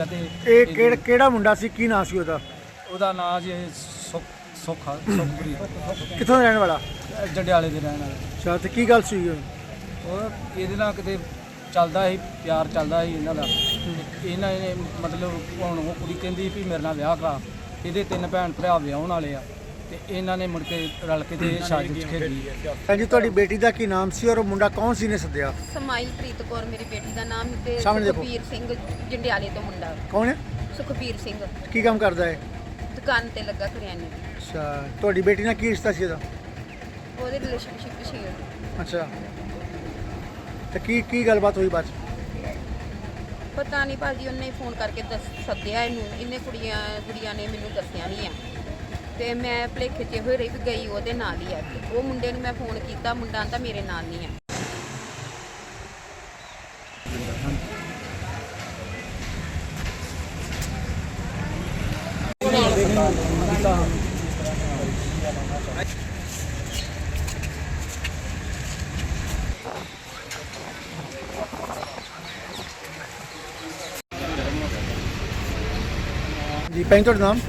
ਇਹ ਕਿਹੜਾ ਕਿਹੜਾ ਮੁੰਡਾ ਸੀ? ਕੀ ਨਾਂ ਸੀ ਉਹਦਾ? ਉਹਦਾ ਨਾਂ ਜੀ ਸੁਖ ਸੁਖਾ ਸੁਖਪੁਰੀ ਕਿੱਥੋਂ ਦਾ ਰਹਿਣ ਵਾਲਾ? ਜੰਡਿਆਲੇ ਦੇ ਰਹਿਣ ਵਾਲਾ। ਅੱਛਾ ਤੇ ਕੀ ਗੱਲ ਸੀ ਉਹ ਇਹਦੇ ਨਾਲ ਕਿਤੇ ਚੱਲਦਾ ਸੀ ਪਿਆਰ ਚੱਲਦਾ ਸੀ ਇਹਨਾਂ ਦਾ। ਤੇ ਇਹਨਾਂ ਨੇ ਮਤਲਬ ਹੁਣ ਉਹ ਕੁੜੀ ਕਹਿੰਦੀ ਵੀ ਮੇਰੇ ਨਾਲ ਵਿਆਹ ਕਰਾ। ਇਹਦੇ ਤਿੰਨ ਭੈਣ ਭਰਾ ਵਿਆਹਣ ਵਾਲੇ ਆ। ਤੇ ਇਹਨਾਂ ਨੇ ਮੁੜ ਕੇ ਰਲ ਕੇ ਤੇ ਸਾਜ਼ਿਸ਼ ਖੇਡੀ ਹਾਂਜੀ ਤੁਹਾਡੀ ਬੇਟੀ ਦਾ ਕੀ ਨਾਮ ਸੀ ਔਰ ਉਹ ਮੁੰਡਾ ਕੌਣ ਸੀ ਨੇ ਸੱਦਿਆ? ਸਮਾਈਲ ਪ੍ਰੀਤ ਕੌਰ ਮੇਰੀ ਬੇਟੀ ਦਾ ਨਾਮ ਤੇ ਸਾਹਮਣੇ ਦੇਖੋ। ਸੁਖਬੀਰ ਸਿੰਘ ਜੰਡਿਆਲੇ ਤੋਂ ਮੁੰਡਾ। ਕੌਣ ਹੈ? ਸੁਖਬੀਰ ਸਿੰਘ। ਕੀ ਕੰਮ ਕਰਦਾ ਹੈ? ਦੁਕਾਨ ਤੇ ਲੱਗਾ ਕਰਿਆਨੇ ਦੀ। ਅੱਛਾ ਤੁਹਾਡੀ ਬੇਟੀ ਨਾਲ ਕੀ ਰਿਸ਼ਤਾ ਸੀ ਇਹਦਾ? ਉਹਦੇ ਰਿਲੇਸ਼ਨਸ਼ਿਪ ਸੀ ਅੱਛਾ। ਤੇ ਕੀ ਕੀ ਗੱਲਬਾਤ ਹੋਈ ਬਾਅਦ 'ਚ? ਪਤਾ ਨਹੀਂ ਭਾਜੀ ਉਹਨੇ ਹੀ ਫੋਨ ਕਰਕੇ ਦੱਸ ਸੱਦਿਆ ਇਹਨੂੰ। ਇਹਨੇ ਕੁੜੀਆਂ ਕੁੜੀਆਂ ਨੇ ਮੈਨੂੰ ਦੱਸਿਆ ਨਹੀਂ ਆ। ਤੇ ਮੈਂ ਭਲੇਖੇ 'ਚ ਹੋਈ ਰਹੀ ਵੀ ਗਈ, ਉਹਦੇ ਨਾਲ ਹੀ ਆ ਤੇ ਉਹ ਮੁੰਡੇ ਨੂੰ ਮੈਂ ਫੋਨ ਕੀਤਾ, ਮੁੰਡਾ ਤਾਂ ਮੇਰੇ ਨਾਲ ਨਹੀਂ ਆ। ਜੀ, ਭੈਣ ਨਾਮ?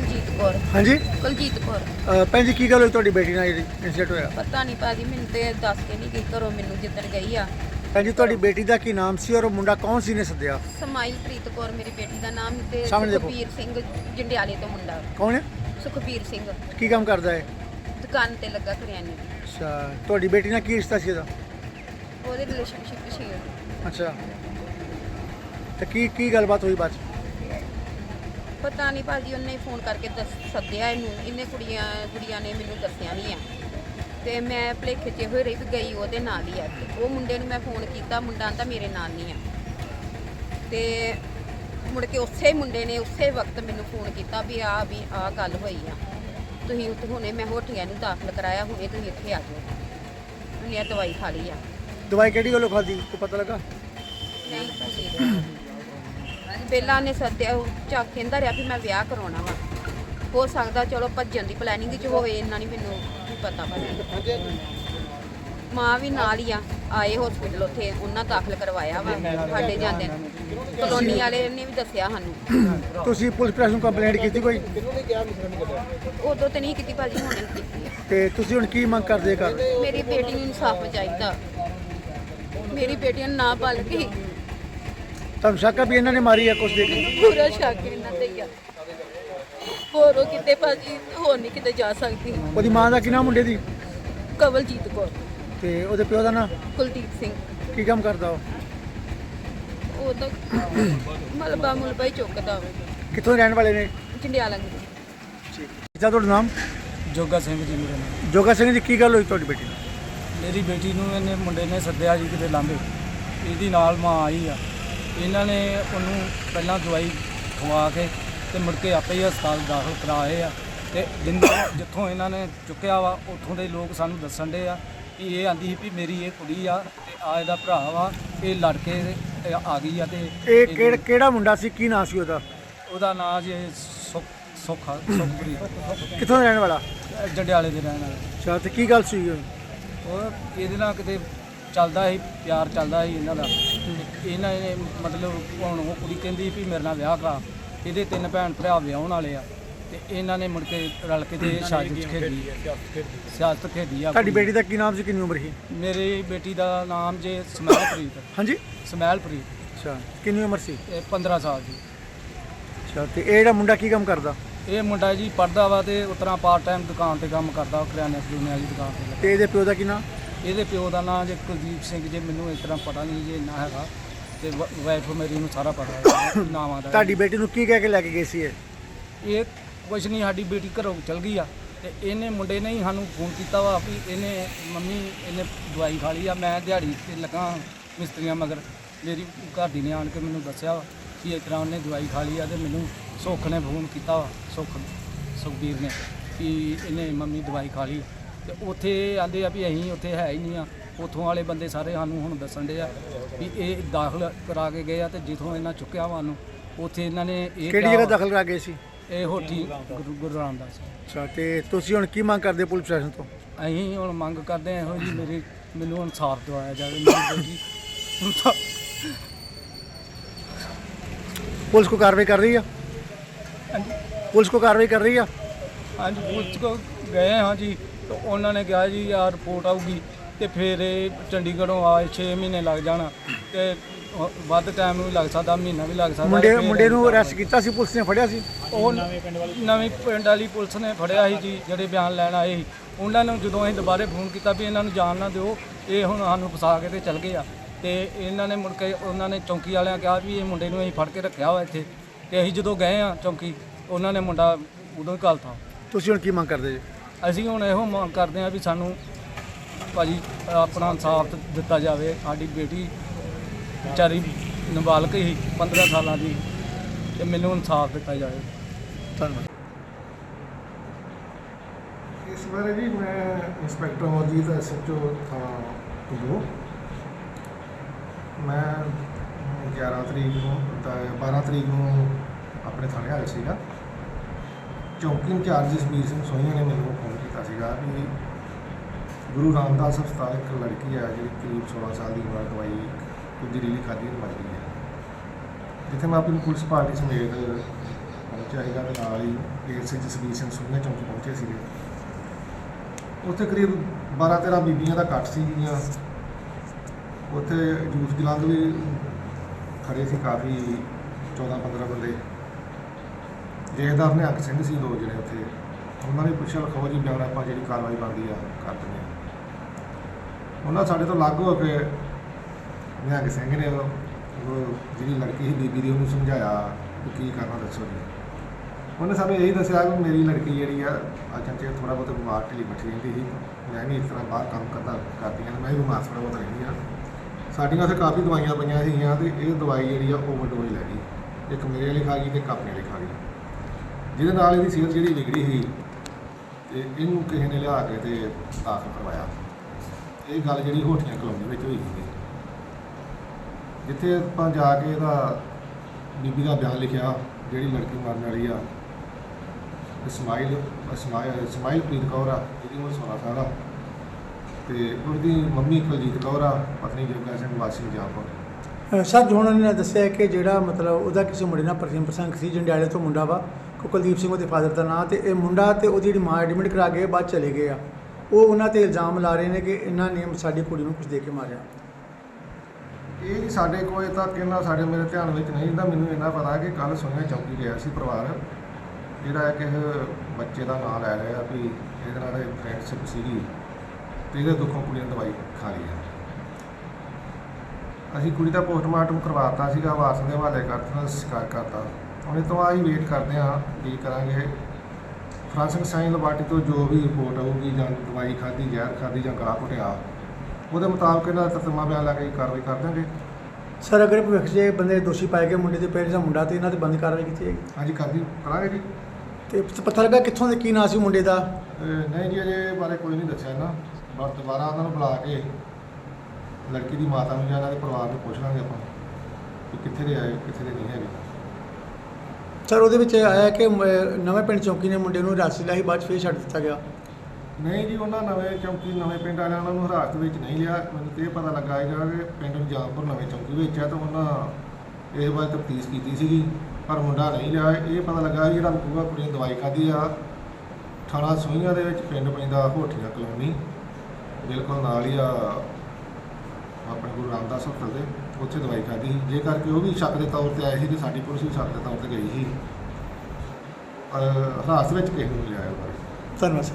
ਕੁਲਜੀਤ ਕੌਰ। ਹਾਂਜੀ? ਕੁਲਜੀਤ ਕੌਰ। ਅਹ ਭੈਣ ਜੀ ਕੀ ਗੱਲ ਹੋਈ ਤੁਹਾਡੀ ਬੇਟੀ ਨਾਲ ਜਿਹੜੀ ਇਨਸੀਡੈਂਟ ਹੋਇਆ? ਪਤਾ ਨਹੀਂ ਭਾਜੀ ਮੈਨੂੰ ਤੇ ਦੱਸ ਕੇ ਨਹੀਂ ਗਈ ਘਰੋਂ ਮੈਨੂੰ ਜਿੱਦਣ ਗਈ ਆ। ਭੈਣ ਜੀ ਤੁਹਾਡੀ ਬੇਟੀ ਦਾ ਕੀ ਨਾਮ ਸੀ ਔਰ ਉਹ ਮੁੰਡਾ ਕੌਣ ਸੀ ਨੇ ਸੱਦਿਆ? ਸਮਾਈਲ ਪ੍ਰੀਤ ਕੌਰ ਮੇਰੀ ਬੇਟੀ ਦਾ ਨਾਮ ਤੇ ਸਾਹਮਣੇ ਦੇਖੋ। ਸੁਖਬੀਰ ਸਿੰਘ ਜੰਡਿਆਲੇ ਤੋਂ ਮੁੰਡਾ। ਕੌਣ ਹੈ? ਸੁਖਬੀਰ ਸਿੰਘ। ਕੀ ਕੰਮ ਕਰਦਾ ਹੈ? ਦੁਕਾਨ ਤੇ ਲੱਗਾ ਕਰਿਆਨੇ ਦੀ ਅੱਛਾ ਤੁਹਾਡੀ ਬੇਟੀ ਨਾਲ ਕੀ ਰਿਸ਼ਤਾ ਸੀ ਇਹਦਾ ਉਹਦੇ ਰਿਲੇਸ਼ਨਸ਼ਿਪ ਸੀ। ਅੱਛਾ। ਤੇ ਕੀ ਕੀ ਗੱਲਬਾਤ ਹੋਈ ਬਾਅਦ 'ਚ? ਪਤਾ ਨਹੀਂ ਭਾਜੀ ਉਹਨੇ ਹੀ ਫੋਨ ਕਰਕੇ ਦੱਸ ਸੱਦਿਆ ਇਹਨੂੰ। ਇਹਨੇ ਕੁੜੀਆਂ ਕੁੜੀਆਂ ਨੇ ਮੈਨੂੰ ਦੱਸਿਆ ਨਹੀਂ ਆ। ਤੇ ਮੈਂ ਭਲੇਖੇ 'ਚ ਹੋਈ ਰਹੀ ਵੀ ਗਈ ਉਹਦੇ ਨਾਲ ਹੀ ਆ ਤੇ ਉਹ ਮੁੰਡੇ ਨੂੰ ਮੈਂ ਫੋਨ ਕੀਤਾ ਮੁੰਡਾ ਤਾਂ ਮੇਰੇ ਨਾਲ ਨਹੀਂ ਆ। ਤੇ ਮੁੜ ਕੇ ਉਸੇ ਮੁੰਡੇ ਨੇ ਉਸੇ ਵਕਤ ਮੈਨੂੰ ਫੋਨ ਕੀਤਾ ਵੀ ਆ ਵੀ ਆ ਗੱਲ ਹੋਈ ਆ। ਤੁਸੀਂ ਉੱਥੇ ਹੁਣੇ ਮੈਂ ਹੋਠੀਆਂ ਨੂੰ ਦਾਖਲ ਕਰਾਇਆ ਹੁਣੇ ਤੁਸੀਂ ਇੱਥੇ ਆ ਜਾਓ। ਇਹ ਦਵਾਈ ਖਾ ਲਈ ਆ। ਦਵਾਈ ਕਿਹੜੀ ਗੱਲੋਂ ਖਾਦੀ ਕੋ ਪਤਾ ਲੱਗਾ? ਨਹੀਂ ਭਾਜੀ ਪਹਿਲਾਂ ਨੇ ਸੱਦਿਆ ਉਹ ਚੱਕ ਕਹਿੰਦਾ ਰਿਹਾ ਵੀ ਮੈਂ ਵਿਆਹ ਕਰਾਉਣਾ ਵਾ। ਹੋ ਸਕਦਾ ਚਲੋ ਭੱਜਣ ਦੀ ਪਲੈਨਿੰਗ ਚ ਹੋਵੇ ਇੰਨਾ ਨਹੀਂ ਮੈਨੂੰ ਵੀ ਪਤਾ ਭਾਜੀ ਮਾਂ ਵੀ ਨਾਲ ਹੀ ਆ ਆਏ ਹਸਪੀਟਲ ਉੱਥੇ ਉਹਨਾਂ ਦਾਖਲ ਕਰਵਾਇਆ ਵਾ ਸਾਡੇ ਜਾਂਦੇ ਕਲੋਨੀ ਵਾਲੇ ਨੇ ਵੀ ਦੱਸਿਆ ਸਾਨੂੰ। ਤੁਸੀਂ ਪੁਲਿਸ ਪ੍ਰਸ਼ਾਸਨ ਨੂੰ ਕੰਪਲੇਂਟ ਕੀਤੀ ਕੋਈ? ਉਦੋਂ ਤੇ ਨਹੀਂ ਕੀਤੀ ਭਾਜੀ ਹੁਣੇ ਕੀਤੀ। ਆ। ਤੇ ਤੁਸੀਂ ਹੁਣ ਕੀ ਮੰਗ ਕਰਦੇ ਕਰ ਮੇਰੀ ਬੇਟੀ ਨੂੰ ਇਨਸਾਫ ਚਾਹੀਦਾ। ਮੇਰੀ ਬੇਟੀ ਨੂੰ ਨਾ ਬਲ ਗਈ ਤੁਹਾਨੂੰ ਸ਼ੱਕ ਹੈ ਵੀ ਇਹਨਾਂ ਨੇ ਮਾਰੀ ਹੈ ਕੁਛ ਦੇ ਕੇ? ਪੂਰਾ ਸ਼ੱਕ ਇਹਨਾਂ ਤੇ ਹੀ ਆ। ਹੋਰ ਉਹ ਕਿਤੇ ਭਾਜੀ ਹੋਰ ਨਹੀਂ ਕਿਤੇ ਜਾ ਸਕਦੀ। ਉਹਦੀ ਮਾਂ ਦਾ ਕੀ ਨਾਮ ਮੁੰਡੇ ਦੀ? ਕਵਲਜੀਤ ਕੌਰ। ਤੇ ਉਹਦੇ ਪਿਓ ਦਾ ਨਾਂ? ਕੁਲਦੀਪ ਸਿੰਘ। ਕੀ ਕੰਮ ਕਰਦਾ ਉਹ? ਉਹ ਤਾਂ ਮਲਬਾ ਮੁਲਬਾ ਹੀ ਚੁੱਕਦਾ ਵਾ ਕਿੱਥੋਂ ਦੇ ਰਹਿਣ ਵਾਲੇ ਨੇ? ਜੰਡਿਆਲਾ ਨੂੰ ਕਿਹਦਾ ਤੁਹਾਡਾ ਨਾਮ? ਜੋਗਾ ਸਿੰਘ ਜੀ ਮੇਰੇ ਨਾਲ ਜੋਗਾ ਸਿੰਘ ਜੀ ਕੀ ਗੱਲ ਹੋਈ ਤੁਹਾਡੀ ਬੇਟੀ ਨਾਲ? ਮੇਰੀ ਬੇਟੀ ਨੂੰ ਇਹਨੇ ਮੁੰਡੇ ਨੇ ਸੱਦਿਆ ਜੀ ਕਿਤੇ ਲਾਂਬੇ ਇਹਦੀ ਨਾਲ ਮਾਂ ਆਈ ਆ। ਇਹਨਾਂ ਨੇ ਉਹਨੂੰ ਪਹਿਲਾਂ ਦਵਾਈ ਖਵਾ ਕੇ ਤੇ ਮੁੜ ਕੇ ਆਪੇ ਹੀ ਹਸਪਤਾਲ ਦਾਖਲ ਕਰਾਏ ਆ ਤੇ ਜਿੰਨ- ਜਿੱਥੋਂ ਇਹਨਾਂ ਨੇ ਚੁੱਕਿਆ ਵਾ ਉੱਥੋਂ ਦੇ ਲੋਕ ਸਾਨੂੰ ਦੱਸਣ ਦੇ ਆ ਕਿ ਇਹ ਆਂਦੀ ਸੀ ਵੀ ਮੇਰੀ ਇਹ ਕੁੜੀ ਆ ਤੇ ਆ ਇਹਦਾ ਭਰਾ ਵਾ ਇਹ ਲੜ ਕੇ ਤੇ ਆ ਗਈ ਆ ਤੇ ਇਹ ਕਿਹੜਾ ਕਿਹੜਾ ਮੁੰਡਾ ਸੀ? ਕੀ ਨਾਂ ਸੀ ਉਹਦਾ? ਉਹਦਾ ਨਾਂ ਜੀ ਸੁਖ ਸੁਖਾ ਸੁਖਪੁਰੀ ਕਿੱਥੋਂ ਦਾ ਰਹਿਣ ਵਾਲਾ? ਜੰਡਿਆਲੇ ਦੇ ਰਹਿਣ ਵਾਲਾ। ਅੱਛਾ ਤੇ ਕੀ ਗੱਲ ਸੀ ਉਹ ਇਹਦੇ ਨਾਲ ਕਿਤੇ ਚੱਲਦਾ ਸੀ ਪਿਆਰ ਚੱਲਦਾ ਸੀ ਇਹਨਾਂ ਦਾ। ਤੇ ਇਹਨਾਂ ਨੇ ਮਤਲਬ ਹੁਣ ਉਹ ਕੁੜੀ ਕਹਿੰਦੀ ਵੀ ਮੇਰੇ ਨਾਲ ਵਿਆਹ ਕਰਾ। ਇਹਦੇ ਤਿੰਨ ਭੈਣ ਭਰਾ ਵਿਆਹਣ ਵਾਲੇ ਆ। ਤੇ ਇਹਨਾਂ ਨੇ ਮੁੜ ਕੇ ਰਲ ਕੇ ਤੇ ਸਾਜ਼ਿਸ਼ ਖੇਡੀ। ਸਿਆਸਤ ਖੇਡੀ ਆ। ਤੁਹਾਡੀ। ਬੇਟੀ ਦਾ ਕੀ ਨਾਮ ਸੀ ਕਿੰਨੀ ਉਮਰ ਸੀ? ਮੇਰੀ ਬੇਟੀ ਦਾ ਨਾਮ ਜੇ ਸਮੈਲਪ੍ਰੀਤ। ਹਾਂਜੀ? ਸਮੈਲਪ੍ਰੀਤ। ਅੱਛਾ ਕਿੰਨੀ ਉਮਰ ਸੀ? ਇਹ 15 ਸਾਲ ਦੀ। ਅੱਛਾ ਤੇ ਇਹ ਜਿਹੜਾ ਮੁੰਡਾ ਕੀ ਕੰਮ ਕਰਦਾ? ਇਹ ਮੁੰਡਾ ਜੀ ਪੜਦਾ ਵਾ ਤੇ ਉਤਰਾ ਪਾਰਟ ਟਾਈਮ ਦੁਕਾਨ ਤੇ ਕੰਮ ਕਰਦਾ ਕਰਿਆਨੇ ਕਰਿਆਨੇ ਵਾਲੀ ਦੁਕਾਨ ਤੇ। ਤੇ ਇਹਦੇ ਪਿਓ ਦਾ ਕੀ ਨਾਮ ਇਹਦੇ ਪਿਓ ਦਾ ਨਾਂ ਜੇ ਕੁਲਦੀਪ ਸਿੰਘ ਜੇ ਮੈਨੂੰ ਇਸ ਤਰ੍ਹਾਂ ਪਤਾ ਨਹੀਂ ਜੇ ਨਾ ਹੈਗਾ। ਤੇ ਵਾਈਫ ਮੇਰੀ ਨੂੰ ਸਾਰਾ ਪਤਾ ਹੈ ਨਾਵਾਂ ਦਾ। ਤੁਹਾਡੀ ਬੇਟੀ ਨੂੰ ਕੀ ਕਹਿ ਕੇ ਲੈ ਕੇ ਗਏ ਸੀ ਇਹ? ਇਹ ਕੁਛ ਨਹੀਂ ਸਾਡੀ ਬੇਟੀ ਘਰੋਂ ਚਲ ਗਈ ਆ। ਤੇ ਇਹਨੇ ਮੁੰਡੇ ਨੇ ਹੀ ਸਾਨੂੰ ਫੋਨ ਕੀਤਾ ਵਾ ਵੀ ਇਹਨੇ ਮੰਮੀ ਇਹਨੇ ਦਵਾਈ ਖਾ ਲਈ ਆ ਮੈਂ ਦਿਹਾੜੀ ਤੇ ਲੱਗਾ ਮਿਸਤਰੀਆਂ ਮਗਰ। ਮੇਰੀ ਘਰ ਦੀ ਨੇ ਆਣ ਕੇ ਮੈਨੂੰ ਦੱਸਿਆ ਵਾ ਕਿ ਇਸ ਤਰ੍ਹਾਂ ਉਹਨੇ ਦਵਾਈ ਖਾ ਲਈ ਆ ਤੇ ਮੈਨੂੰ ਸੁੱਖ ਨੇ ਫੋਨ ਕੀਤਾ ਵਾ ਸੁੱਖ ਸੁਖਬੀਰ ਨੇ ਕਿ ਇਹਨੇ ਮੰਮੀ ਦਵਾਈ ਖਾ ਲਈ। ਤੇ ਉੱਥੇ ਆਂਦੇ ਆ ਵੀ ਅਸੀਂ ਉੱਥੇ ਹੈ ਹੀ ਨਹੀਂ ਆ। ਉੱਥੋਂ ਵਾਲੇ ਬੰਦੇ ਸਾਰੇ ਸਾਨੂੰ ਹੁਣ ਦੱਸਣ ਦੇ ਆ ਵੀ ਇਹ ਦਾਖਲ ਕਰਾ ਕੇ ਗਏ ਆ ਤੇ ਜਿੱਥੋਂ ਇਹਨਾਂ ਚੁੱਕਿਆ ਵਾ ਨੂੰ ਉੱਥੇ ਇਹਨਾਂ ਨੇ ਇਹ ਕਿਹੜੀ ਕਿਹਾ ਜਗ੍ਹਾ ਵਾ- ਦਾਖਲ ਕਰਾ ਗਏ ਸੀ? ਇਹ ਹੋਠੀ ਗੁਰੂ ਗੁਰੂ ਰਾਮਦਾਸ। ਅੱਛਾ ਤੇ ਤੁਸੀਂ ਹੁਣ ਕੀ ਮੰਗ ਕਰਦੇ ਪੁਲਿਸ ਪ੍ਰਸ਼ਾਸਨ ਤੋਂ? ਅਸੀਂ ਹੁਣ ਮੰਗ ਕਰਦੇ ਹਾਂ ਇਹੋ ਜੀ ਮੇਰੀ ਮੈਨੂੰ ਇਨਸਾਫ ਦਿਵਾਇਆ ਜਾਵੇ ਮੇਰੀ ਬੇਟੀ। ਇਨਸਾਫ਼- ਪੁਲਿਸ ਕੋ ਕਾਰਵਾਈ ਕਰ ਰਹੀ ਆ? ਹਾਂਜੀ। ਪੁਲਿਸ ਕੋ ਕਾਰਵਾਈ ਕਰ ਰਹੀ ਆ? ਹਾਂਜੀ ਪੁਲਿਸ ਕੋ ਗਏ ਹਾਂ ਜੀ ਤੇ ਉਹਨਾਂ ਨੇ ਕਿਹਾ ਜੀ ਆ ਰਿਪੋਰਟ ਆਊਗੀ ਤੇ ਫਿਰ ਇਹ ਚੰਡੀਗੜ੍ਹੋਂ ਆਏ 6 ਮਹੀਨੇ ਲੱਗ ਜਾਣਾ ਤੇ ਵੱਧ ਟਾਈਮ ਵੀ ਲੱਗ ਸਕਦਾ ਮਹੀਨਾ ਵੀ ਲੱਗ ਸਕਦਾ। ਮੁੰਡੇ ਫਿਰ ਮੁੰਡੇ ਨੂੰ ਅਰੈਸਟ ਕੀਤਾ ਸੀ ਪੁਲਿਸ ਨੇ ਫੜਿਆ ਸੀ? ਉਹ ਨਵੀਂ ਪਿੰਡ ਵਾਲੀ ਪੁਲਿਸ ਨੇ ਫੜਿਆ ਸੀ ਜੀ ਜਿਹੜੇ ਬਿਆਨ ਲੈਣ ਆਏ ਸੀ। ਉਹਨਾਂ ਨੂੰ ਜਦੋਂ ਅਸੀਂ ਦੁਬਾਰੇ ਫੋਨ ਕੀਤਾ ਵੀ ਇਹਨਾਂ ਨੂੰ ਜਾਣ ਨਾ ਦਿਓ ਇਹ ਹੁਣ ਸਾਨੂੰ ਫਸਾ ਕੇ ਤੇ ਚਲ ਗਏ ਆ। ਤੇ ਇਹਨਾਂ ਨੇ ਮੁੜ ਕੇ ਉਹਨਾਂ ਨੇ ਚੌਂਕੀ ਵਾਲਿਆਂ ਕਿਹਾ ਵੀ ਇਹ ਮੁੰਡੇ ਨੂੰ ਅਸੀਂ ਫੜ ਕੇ ਰੱਖਿਆ ਹੋਇਆ ਇੱਥੇ। ਤੇ ਅਸੀਂ ਜਦੋਂ ਗਏ ਆ ਚੌਂਕੀ ਉਹਨਾਂ ਨੇ ਮੁੰਡਾ ਉਦੋਂ ਹੀ ਘਲਤਾ ਤੁਸੀਂ ਹੁਣ ਕੀ ਮੰਗ ਕਰਦੇ ਜੀ? ਅਸੀਂ ਹੁਣ ਇਹੋ ਮੰਗ ਕਰਦੇ ਹਾਂ ਵੀ ਸਾਨੂੰ ਭਾਜੀ ਆਪਣਾ ਇਨਸਾਫ ਦਿੱਤਾ ਜਾਵੇ। ਸਾਡੀ ਬੇਟੀ ਵਿਚਾਰੀ ਨਾਬਾਲਗ ਹੀ 15 ਸਾਲਾਂ ਦੀ ਤੇ ਮੈਨੂੰ ਇਨਸਾਫ ਦਿੱਤਾ ਜਾਵੇ। ਧੰਨਵਾਦ। ਇਸ ਬਾਰੇ ਜੀ ਮੈਂ ਇੰਸਪੈਕਟਰ ਮੋਜੀਦ ਐਸਐਚਓ ਥਾਣਾ ਕੁੱਲੂ ਮੈਂ 11 ਤਰੀਕ ਨੂੰ ਤਾਂ 12 ਤਰੀਕ ਨੂੰ ਆਪਣੇ ਥਾਣੇ ਆਇਆ ਸੀਗਾ। ਚੌਂਕੀ ਇੰਚਾਰਜ ਜਸਬੀਰ ਸਿੰਘ ਸੋਹੀਆਂ ਨੇ ਮੈਨੂੰ ਫੋਨ ਕੀਤਾ ਸੀਗਾ ਵੀ ਗੁਰੂ ਰਾਮਦਾਸ ਹਸਪਤਾਲ ਇੱਕ ਲੜਕੀ ਹੈ ਜਿਹੜੀ ਕਰੀਬ 16 ਸਾਲ ਦੀ ਉਮਰ, ਦਵਾਈ ਕੁਝ ਜ਼ਹਿਰੀਲੀ ਖਾਧੀ ਦਵਾਈ ਗਈ ਹੈ। ਜਿੱਥੇ ਮੈਂ ਆਪਣੀ ਪੁਲਿਸ ਪਾਰਟੀ ਸਮੇਤ ਪਹੁੰਚਿਆ ਸੀਗਾ ਤੇ ਨਾਲ ਹੀ ਏਐਸਆਈ ਜਸਬੀਰ ਸਿੰਘ ਸੋਹੀਆਂ ਚੌਂਕੀ ਪਹੁੰਚੇ ਸੀਗੇ। ਉੱਥੇ ਕਰੀਬ 12 13 ਬੀਬੀਆਂ ਦਾ ਇਕੱਠ ਸੀਗੀਆਂ ਉੱਥੇ ਜੂਸ ਗਲਾਂਗ ਵੀ ਖੜੇ ਸੀ ਕਾਫੀ 14 15 ਬੰਦੇ। ਜੇਦਾਰ ਨੇ ਸਿੰਘ ਸੀ ਦੋ ਜਿਹੜੇ ਉੱਥੇ। ਉਹਨਾਂ ਨੇ ਪੁੱਛਿਆ, ਲਖੋ ਜੀ, ਬਿਆਨ ਆਪਾਂ ਜਿਹੜੀ ਕਾਰਵਾਈ ਬਣਦੀ ਆ, ਕਰ ਦਿੰਦੇ ਆ। ਉਹਨਾਂ ਸਾਡੇ ਤੋਂ ਅਲੱਗ ਹੋ ਕੇ ਨਿਹੰਗ ਸਿੰਘ ਨੇ ਉਹ ਜਿਹੜੀ ਲੜਕੀ ਸੀ ਬੀਬੀ ਦੀ, ਉਹਨੂੰ ਸਮਝਾਇਆ ਕਿ ਕੀ ਕਰਨਾ ਦੱਸੋ ਜੀ। ਉਹਨੇ ਸਾਨੂੰ ਇਹੀ ਦੱਸਿਆ ਕਿ ਮੇਰੀ ਲੜਕੀ ਜਿਹੜੀ ਆ ਅਚਨਚੇ ਥੋੜਾ ਬਹੁਤ ਬਿਮਾਰ ਢਿੱਲੀ ਮੱਠੀ ਰਹਿੰਦੀ ਸੀ। ਮੈਂ ਵੀ ਇਸ ਤਰ੍ਹਾਂ ਬਾਹਰ ਕੰਮ ਕਰਦਾ ਕਰਦੀ ਹਾਂ ਮੈਂ ਵੀ ਬਿਮਾਰ ਥੋੜਾ ਬਹੁਤ ਰਹਿੰਦੀ ਹਾਂ ਸਾਡੀਆਂ ਉੱਥੇ ਕਾਫੀ ਦਵਾਈਆਂ ਪਈਆਂ ਸੀਗੀਆਂ ਤੇ ਇਹ ਦਵਾਈ ਜਿਹੜੀ ਆ ਓਵਰਡੋਜ਼ ਲੈ ਗਈ। ਇੱਕ ਮੇਰੇ ਵਾਲੀ ਖਾ ਗਈ ਤੇ ਇੱਕ ਆਪਣੇ ਵਾਲੀ ਖਾ ਗਈ। ਜਿਹਦੇ ਨਾਲ ਇਹਦੀ ਸਿਹਤ ਜਿਹੜੀ ਵਿਗੜੀ ਸੀ ਤੇ ਇਹਨੂੰ ਕਿਸੇ ਨੇ ਲਿਆ ਕੇ ਤੇ ਦਾਖਲ ਕਰਵਾਇਆ। ਇਹ ਗੱਲ ਜਿਹੜੀ ਹੋਠੀਆਂ ਕਲੋਨੀ ਵਿੱਚ ਹੋਈ ਸੀ। ਜਿੱਥੇ ਆਪਾਂ ਜਾ ਕੇ ਇਹਦਾ ਬੀਬੀ ਦਾ ਬਿਆਨ ਲਿਖਿਆ, ਜਿਹੜੀ ਲੜਕੀ ਮਰਨ ਵਾਲੀ ਆ ਇਸਮਾਈਲ ਇਸਮਾਈਲ ਪ੍ਰੀਤ ਕੌਰ ਆ ਜਿਹਦੀ ਉਹ 16 ਸਾਲ ਆ। ਤੇ ਉਹਦੀ ਮੰਮੀ ਕੁਲਜੀਤ ਕੌਰ ਆ, ਪਤਨੀ ਜੋਗਾ ਸਿੰਘ, ਵਾਸੀ ਜਾਪੁਰ। ਸਰ ਜੋ ਨੇ ਦੱਸਿਆ ਕਿ ਜਿਹੜਾ ਮਤਲਬ ਉਹਦਾ ਕਿਸੇ ਮੁੰਡੇ ਨਾਲ ਪ੍ਰੇਮ ਪ੍ਰਸੰਗ ਸੀ, ਜੰਡਿਆਲੇ ਤੋਂ ਮੁੰਡਾ ਵਾ। ਕੁਲਦੀਪ ਸਿੰਘ ਉਹਦੇ ਫਾਦਰ ਦਾ ਨਾਂ ਤੇ ਇਹ ਮੁੰਡਾ ਤੇ ਉਹਦੀ ਜਿਹੜੀ ਮਾਂ ਐਡਮਿਟ ਕਰਾ ਕੇ ਬਾਅਦ ਚਲੇ ਗਏ ਆ। ਉਹ ਉਹਨਾਂ ਤੇ ਇਲਜ਼ਾਮ ਲਾ ਰਹੇ ਨੇ ਕਿ ਇਹਨਾਂ ਨੇ ਸਾਡੀ ਕੁੜੀ ਨੂੰ ਕੁਝ ਦੇ ਕੇ ਮਾਰਿਆ। ਇਹ ਜੀ ਸਾਡੇ ਕੋਲ ਇਹ ਤੱਕ ਇਹਨਾਂ ਸਾਡੇ ਮੇਰੇ ਧਿਆਨ ਵਿੱਚ ਨਹੀਂ ਇਹਦਾ ਮੈਨੂੰ ਇੰਨਾ ਪਤਾ ਕਿ ਕੱਲ ਸੁਣਿਆ ਚੌਕੀ ਗਿਆ ਸੀ ਪਰਿਵਾਰ। ਜਿਹੜਾ ਕਿ ਬੱਚੇ ਦਾ ਨਾਂ ਲੈ ਰਿਹਾ ਵੀ ਇਹਦੇ ਨਾਲ ਫਰੈਂਡਸ਼ਿਪ ਸੀਗੀ ਤੇ ਇਹਦੇ ਦੁੱਖੋਂ ਕੁੜੀ ਨੇ ਦਵਾਈ ਖਾ ਲਈ ਹੈ ਅਸੀਂ ਕੁੜੀ ਦਾ ਪੋਸਟਮਾਰਟਮ ਕਰਵਾਤਾ ਸੀਗਾ ਵਾਰਸ ਦੇ ਹਵਾਲੇ ਕਰਤਾ ਸ਼ਿਕਾਰ ਕਰਤਾ। ਹੁਣ ਇਹ ਤੋਂ ਆਹੀ ਵੇਟ ਕਰਦੇ ਹਾਂ ਕੀ ਕਰਾਂਗੇ। ਫਰਾਂਸਿਕ ਸਾਇੰਸ ਲੈਬਾਰਟਰੀ ਤੋਂ ਜੋ ਵੀ ਰਿਪੋਰਟ ਆਊਗੀ ਜਾਂ ਦਵਾਈ ਖਾਧੀ ਜ਼ਹਿਰ ਖਾਧੀ ਜਾਂ ਗਲਾ ਘੁੱਟਿਆ ਉਹਦੇ ਮੁਤਾਬਕ ਇਹਨਾਂ ਦਾ ਤਸਮਾ ਬਿਆਨ ਲਾ ਕੇ ਕਾਰਵਾਈ ਕਰ ਦਾਂਗੇ। ਸਰ ਅਗਰ ਭਵਿੱਖ 'ਚ ਇਹ ਬੰਦੇ ਦੋਸ਼ੀ ਪਾਏ ਗਏ ਮੁੰਡੇ ਦੇ ਪੇਰੈਂਟਸ ਦਾ ਮੁੰਡਾ ਤੇ ਇਹਨਾਂ ਤੇ ਬੰਦ ਕਾਰਵਾਈ ਕੀਤੀ ਜਾਏਗੀ? ਹਾਂਜੀ ਕਰਦੀ ਕਰਾਂਗੇ ਜੀ। ਤੇ ਪਤਾ ਲੱਗਾ ਕਿੱਥੋਂ ਦੇ ਕੀ ਨਾਂ ਸੀ ਮੁੰਡੇ ਦਾ? ਅਹ ਨਹੀਂ ਜੀ ਅਜੇ ਬਾਰੇ ਕੋਈ ਨਹੀਂ ਦੱਸਿਆ ਇਹਨਾਂ। ਬਸ ਦੁਬਾਰਾ ਉਹਨਾਂ ਨੂੰ ਬੁਲਾ ਕੇ ਲੜਕੀ ਦੀ ਮਾਤਾ ਨੂੰ ਜਾਂ ਇਹਨਾਂ ਦੇ ਪਰਿਵਾਰ ਨੂੰ ਪੁੱਛ ਲਾਂਗੇ ਆਪਾਂ ਕਿ ਕਿੱਥੇ ਦੇ ਆਏ ਕਿੱਥੇ ਦੇ ਨਹੀਂ ਹੈਗੇ। ਸਰ, ਉਹਦੇ ਵਿੱਚ ਆਇਆ ਕਿ ਮ- ਨਵੇਂ ਪਿੰਡ ਚੌਂਕੀ ਨੇ ਮੁੰਡੇ ਨੂੰ ਰਾਸੀ ਲਾਹੀ ਬਾਅਦ 'ਚ ਫੇਰ ਛੱਡ ਦਿੱਤਾ ਗਿਆ? ਨਹੀਂ ਜੀ, ਉਹਨਾਂ ਨਵੇਂ ਚੌਂਕੀ, ਨਵੇਂ ਪਿੰਡ ਵਾਲਿਆਂ ਉਹਨਾਂ ਨੂੰ ਹਿਰਾਸਤ ਵਿੱਚ ਨਹੀਂ ਲਿਆ। ਮੈਨੂੰ ਤੇ ਇਹ ਪਤਾ ਲੱਗਾ ਹੈਗਾ ਕਿ ਪਿੰਡ ਜਾਮਪੁਰ ਨਵੇਂ ਚੌਂਕੀ ਵਿੱਚ ਹੈ ਤਾਂ ਉਹਨਾਂ ਇਸ ਬਾਰੇ ਤਫਤੀਸ਼ ਕੀਤੀ ਸੀਗੀ, ਪਰ ਮੁੰਡਾ ਨਹੀਂ ਲਿਆ। ਇਹ ਪਤਾ ਲੱਗਾ ਵੀ ਜਿਹੜਾ ਬਕੂਗਾ ਕੁੜੀ ਨੇ ਦਵਾਈ ਖਾਧੀ ਆ, ਥਾਣਾ ਸੋਹੀਆਂ ਦੇ ਵਿੱਚ ਪਿੰਡ ਪੈਂਦਾ ਹੋਠੀਆਂ ਕਲੋਨੀ। ਬਿਲਕੁਲ ਨਾਲ ਹੀ ਆ, ਆਪਣੇ ਗੁਰੂ ਰਾਮਦਾਸ ਹੋਟਲ ਦੇ। ਉੱਥੇ ਦਵਾਈ ਖਾਧੀ ਸੀ। ਜੇ ਕਰਕੇ ਉਹ ਵੀ ਸ਼ੱਕ ਦੇ ਤੌਰ ਤੇ ਆਏ ਸੀ ਤੇ ਸਾਡੀ ਪੁਲਿਸ ਵੀ ਸ਼ੱਕ ਦੇ ਤੌਰ ਤੇ ਗਈ ਸੀ। ਅਹ ਹਿਰਾਸਤ ਵਿੱਚ ਕਿਸੇ ਨੂੰ ਨਹੀਂ ਲਿਆ ਧੰਨਵਾਦ ਸਰ।